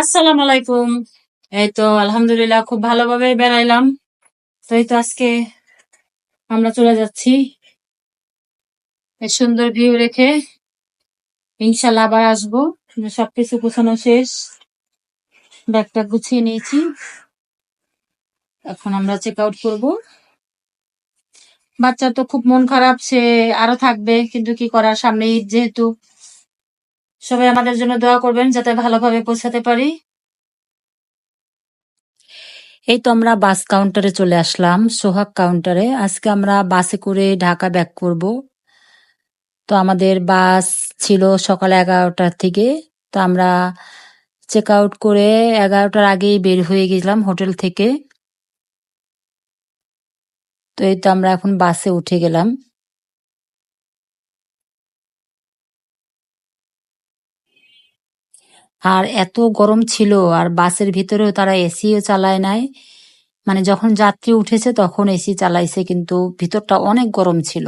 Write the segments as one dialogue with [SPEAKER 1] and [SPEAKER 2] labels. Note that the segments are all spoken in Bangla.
[SPEAKER 1] আসসালামু আলাইকুম। এই তো আলহামদুলিল্লাহ খুব ভালোভাবে বেড়াইলাম। তো এই তো আজকে আমরা চলে যাচ্ছি। সুন্দর ভিউ রেখে ইনশাল্লাহ আবার আসব। সবকিছু গুছানো শেষ। ব্যাগটা গুছিয়ে নিয়েছি। এখন আমরা চেক আউট করব। বাচ্চার তো খুব মন খারাপ, সে আরও থাকবে, কিন্তু কি করার? সামনে ঈদ যেহেতু। সবাই আমাদের জন্য দোয়া করবেন যাতে ভালোভাবে পৌঁছাতে পারি। এই তো আমরা বাস কাউন্টারে চলে আসলাম, সোহাগ কাউন্টারে। আজকে আমরা বাসে করে ঢাকা ব্যাক করব। তো আমাদের বাস ছিল সকাল এগারোটার থেকে। তো আমরা চেক আউট করে এগারোটার আগেই বের হয়ে গেছিলাম হোটেল থেকে। তো এই তো আমরা এখন বাসে উঠে গেলাম। আর এত গরম ছিল, আর বাসের ভিতরেও তারা এসিও চালায় নাই। মানে যখন যাত্রী উঠেছে তখন এসি চালাইছে, কিন্তু ভিতরটা অনেক গরম ছিল।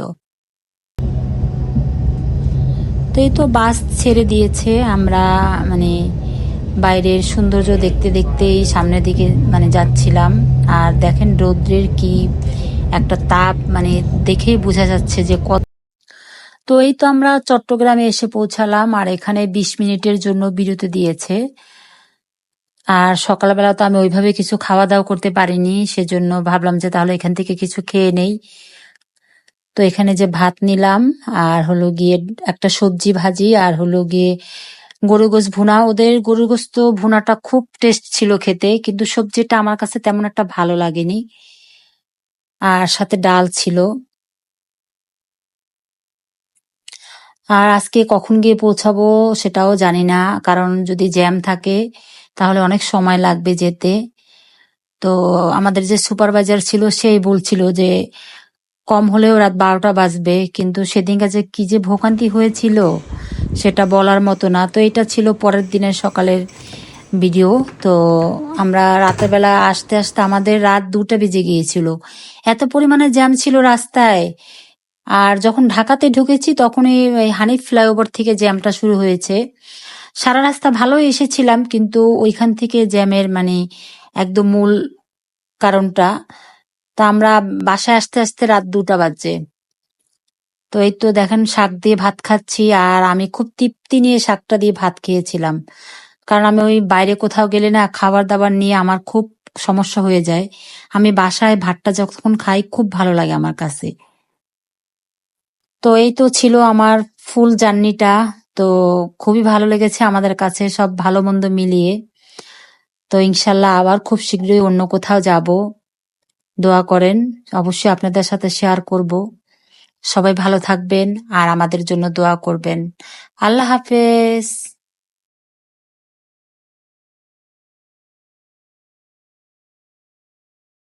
[SPEAKER 1] তো এই তো বাস ছেড়ে দিয়েছে। আমরা মানে বাইরের সৌন্দর্য দেখতে দেখতেই সামনের দিকে মানে যাচ্ছিলাম। আর দেখেন রৌদ্রের কি একটা তাপ মানে দেখেই বোঝা যাচ্ছে যে কত তো এই তো আমরা চট্টগ্রামে এসে পৌঁছালাম, আর এখানে বিশ মিনিটের জন্য বিরতি দিয়েছে। আর সকালবেলা তো আমি ওইভাবে কিছু খাওয়া দাওয়া করতে পারিনি, সেজন্য ভাবলাম যে তাহলে এখান থেকে কিছু খেয়ে নেই। তো এখানে যে ভাত নিলাম, আর হলো গিয়ে একটা সবজি ভাজি, আর হলো গিয়ে গরু গোস ভুনা। ওদের গরু গোস তো ভুনাটা খুব টেস্ট ছিল খেতে, কিন্তু সবজিটা আমার কাছে তেমন একটা ভালো লাগেনি। আর সাথে ডাল ছিল। আর আজকে কখন গিয়ে পৌঁছাবো সেটাও জানি না। কারণ যদি জ্যাম থাকে, তাহলে অনেক সময় লাগবে যেতে। তো আমাদের যে সুপারভাইজার ছিল, সেই বলছিল যে কম হলেও রাত বারোটা বাজবে। কিন্তু সেদিনকার যে কি যে ভোগান্তি হয়েছিল, সেটা বলার মতো না। তো এটা ছিল পরের দিনের সকালের ভিডিও। তো আমরা রাতের বেলা আসতে আসতে আমাদের রাত দুটা বেজে গিয়েছিল। এত পরিমাণে জ্যাম ছিল রাস্তায়। আর যখন ঢাকাতে ঢুকেছি, তখনই হানিফ ফ্লাইওভার থেকে জ্যামটা শুরু হয়েছে। সারা রাস্তা ভালোই এসেছিলাম, কিন্তু ওইখান থেকে জ্যামের মানে একদম মূল কারণটা। তা আমরা বাসায় আসতে আসতে রাত দুটা বাজছে। তো এই তো দেখেন, শাক দিয়ে ভাত খাচ্ছি, আর আমি খুব তৃপ্তি নিয়ে শাকটা দিয়ে ভাত খেয়েছিলাম। কারণ আমি ওই বাইরে কোথাও গেলে না খাবার দাবার নিয়ে আমার খুব সমস্যা হয়ে যায়। আমি বাসায় ভাতটা যখন খাই, খুব ভালো লাগে আমার কাছে। তো এই তো ছিল আমার ফুল জার্নিটা। তো খুবই ভালো লেগেছে আমাদের কাছে সব ভালো মন্দ মিলিয়ে। তো ইনশাল্লাহ আবার খুব শীঘ্রই অন্য কোথাও যাব। দোয়া করেন, অবশ্যই আপনাদের সাথে শেয়ার করব। সবাই ভালো থাকবেন আর আমাদের জন্য দোয়া করবেন। আল্লাহ হাফেজ।